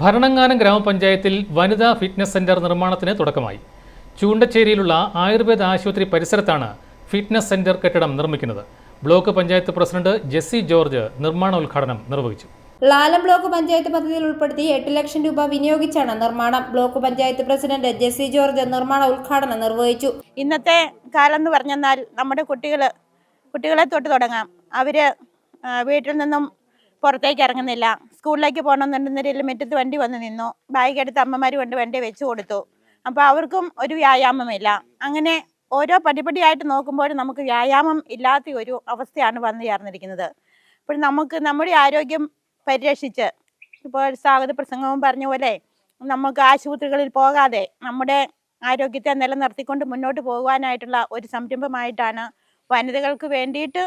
ഭരണങ്ങാനം ഗ്രാമപഞ്ചായത്തിൽ വനിതാ fitness centre നിർമ്മാണത്തിന് തുടക്കമായി. ചൂണ്ടച്ചേരിയിലുള്ള ആയുർവേദ ആശുപത്രി പരിസരത്താണ് ഫിറ്റ്നസ് സെന്റർ കെട്ടിടം നിർമ്മിക്കുന്നത്. ബ്ലോക്ക് പഞ്ചായത്ത് പ്രസിഡന്റ് ജെസ്സി ജോർജ് നിർമ്മാണോദ്ഘാടനം നിർവഹിച്ചു. ലാലം ബ്ലോക്ക് പഞ്ചായത്ത് പദ്ധതിയിൽ ഉൾപ്പെടുത്തി എട്ട് ലക്ഷം രൂപ വിനിയോഗിച്ചാണ് നിർമ്മാണം. ബ്ലോക്ക് പഞ്ചായത്ത് പ്രസിഡന്റ് ജെസ്സി ജോർജ് നിർമ്മാണ ഉദ്ഘാടനം നിർവഹിച്ചു. ഇന്നത്തെ കാലം എന്ന് പറഞ്ഞെന്നാൽ നമ്മുടെ കുട്ടികൾ കുട്ടികളെ തൊട്ട് തുടങ്ങാം. അവർ വീട്ടിൽ നിന്നും പുറത്തേക്ക് ഇറങ്ങുന്നില്ല. സ്കൂളിലേക്ക് പോകണമെന്നുണ്ടെന്നൊരു മുറ്റത്ത് വണ്ടി വന്ന് നിന്നു. ബാഗ് എടുത്ത് അമ്മമാർ കൊണ്ട് വണ്ടി വെച്ച് കൊടുത്തു. അപ്പോൾ അവർക്കും ഒരു വ്യായാമമില്ല. അങ്ങനെ ഓരോ പടിപടിയായിട്ട് നോക്കുമ്പോൾ നമുക്ക് വ്യായാമം ഇല്ലാത്ത ഒരു അവസ്ഥയാണ് വന്നു ചേർന്നിരിക്കുന്നത്. അപ്പോൾ നമുക്ക് നമ്മുടെ ആരോഗ്യം പരിരക്ഷിച്ച് ഇപ്പോൾ സ്വാഗത പ്രസംഗവും പറഞ്ഞ പോലെ നമുക്ക് ആശുപത്രികളിൽ പോകാതെ നമ്മുടെ ആരോഗ്യത്തെ നിലനിർത്തിക്കൊണ്ട് മുന്നോട്ട് പോകുവാനായിട്ടുള്ള ഒരു സംരംഭമായിട്ടാണ് വനിതകൾക്ക് വേണ്ടിയിട്ട്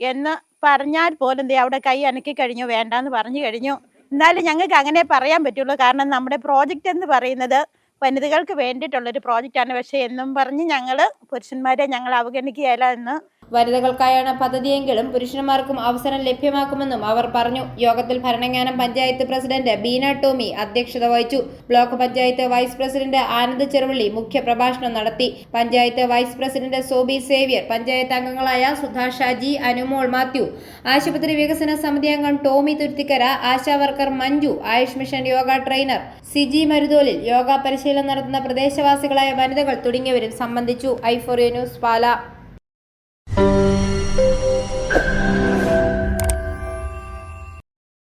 എന്ന് പറഞ്ഞാൽ പോലും ദേ അവിടെ കൈ അനക്കി കഴിഞ്ഞു വേണ്ടാന്ന് പറഞ്ഞു കഴിഞ്ഞു? എന്നാലും ഞങ്ങൾക്ക് അങ്ങനെ പറയാൻ പറ്റുള്ളൂ. കാരണം നമ്മുടെ പ്രോജക്റ്റ് എന്ന് പറയുന്നത് വനിതകൾക്ക് വേണ്ടിയിട്ടുള്ളൊരു പ്രോജക്റ്റാണ് പക്ഷേ എന്നും പറഞ്ഞ് ഞങ്ങൾ പുരുഷന്മാരെ ഞങ്ങൾ അവഗണിക്കുകയല്ല എന്ന് വനിതകൾക്കായാണ് പദ്ധതിയെങ്കിലും പുരുഷന്മാർക്കും അവസരം ലഭ്യമാക്കുമെന്നും അവർ പറഞ്ഞു. യോഗത്തിൽ ഭരണങ്ങാനം പഞ്ചായത്ത് പ്രസിഡന്റ് ബീന ടോമി അധ്യക്ഷത വഹിച്ചു. Block panchayat vice president Anand Cheruvally മുഖ്യപ്രഭാഷണം നടത്തി. Panchayat vice president Soby Xavier panchayat അംഗങ്ങളായ സുധാ ഷാജി അനുമോൾ മാത്യു ആശുപത്രി വികസന സമിതി അംഗം Tomy Thuruthikkara ASHA worker Manju Ayush mission yoga trainer Siji Marutholil yoga പരിശീലനം നടത്തുന്ന പ്രദേശവാസികളായ വനിതകൾ തുടങ്ങിയവരും സംബന്ധിച്ചു. ഐഫോറിയ ന്യൂസ് പാല.